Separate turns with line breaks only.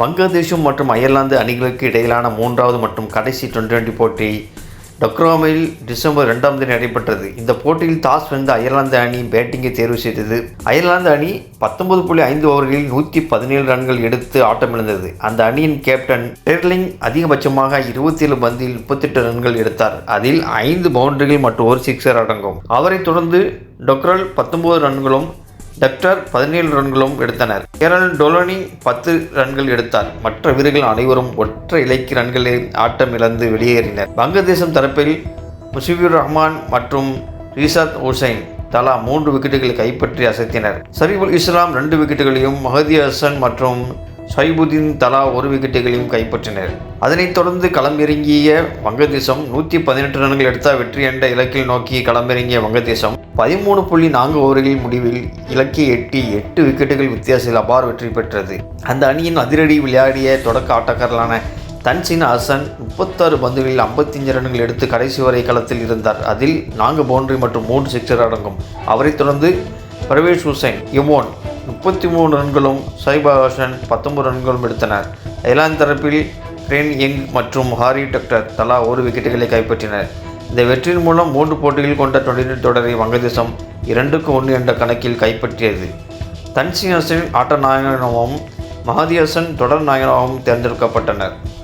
வங்கதேசம் மற்றும் அயர்லாந்து அணிகளுக்கு இடையிலான மூன்றாவது மற்றும் கடைசி டுவெண்ட்டி டுவெண்ட்டி போட்டி டொக்ரோமில் டிசம்பர் ரெண்டாம் தேதி நடைபெற்றது இந்த போட்டியில் டாஸ் வென்ற அயர்லாந்து அணி பேட்டிங்கை தேர்வு செய்தது அயர்லாந்து அணி பத்தொன்பது புள்ளி ஐந்து ஓவர்களில் நூற்றி பதினேழு ரன்கள் எடுத்து ஆட்டமிழந்தது அந்த அணியின் கேப்டன் டெர்லிங் அதிகபட்சமாக இருபத்தி ஏழு பந்தில் முப்பத்தெட்டு ரன்கள் எடுத்தார் அதில் ஐந்து பவுண்டரிகள் மற்றும் ஒரு சிக்ஸர் அடங்கும் அவரை தொடர்ந்து டொக்ரல் பத்தொன்பது ரன்களும் டெப்டர் பதினேழு ரன்களும் எடுத்தனர் கேரன் டொலோனி பத்து ரன்கள் எடுத்தார் மற்ற வீரர்கள் அனைவரும் ஒற்றை இலக்கிய ரன்களை ஆட்டம் இழந்து வெளியேறினர் வங்கதேசம் தரப்பில் முசிபுர் ரஹ்மான் மற்றும் ரிசாத் ஹுசைன் தலா மூன்று விக்கெட்டுகளை கைப்பற்றி அசைத்தினர் சரிபுல் இஸ்லாம் ரெண்டு விக்கெட்டுகளையும் மஹதி ஹசன் மற்றும் சைபுதீன் தலா ஒரு விக்கெட்டுகளையும் கைப்பற்றினர் அதனைத் தொடர்ந்து களமிறங்கிய வங்கதேசம் நூற்றி பதினெட்டு ரன்கள் எடுத்தால் வெற்றி என்ற இலக்கில் நோக்கி களமிறங்கிய வங்கதேசம் பதிமூணு புள்ளி நான்கு ஓவர்களின் முடிவில் இலக்கை எட்டி எட்டு விக்கெட்டுகள் வித்தியாசத்தில் அபார் வெற்றி பெற்றது அந்த அணியின் அதிரடி விளையாடிய தொடக்க ஆட்டக்காரர்களான தன்சின் ஹசன் முப்பத்தாறு பந்துகளில் ஐம்பத்தஞ்சு ரன்கள் எடுத்து கடைசி வரை களத்தில் இருந்தார் அதில் நான்கு பவுண்டரி மற்றும் மூன்று சிக்ஸர் அடங்கும் அவரைத் தொடர்ந்து பிரவேஷ் ஹுசைன் இமோன் முப்பத்தி மூணு ரன்களும் சாய் ஹாசன் பத்தொம்பது ரன்களும் எடுத்தனர் ஐலாந்து தரப்பில் கிரேன் யங் மற்றும் ஹாரி டக்டர் தலா ஒரு விக்கெட்டுகளை கைப்பற்றினர் இந்த வெற்றியின் மூலம் மூன்று போட்டிகள் கொண்ட டுவெண்டி தொடரை வங்கதேசம் இரண்டுக்கு ஒன்று என்ற கணக்கில் கைப்பற்றியது தன்சிங் ஹசன் ஆட்ட நாயகனாகவும் மகாதி ஹசன் தொடர் நாயகனாகவும் தேர்ந்தெடுக்கப்பட்டனர்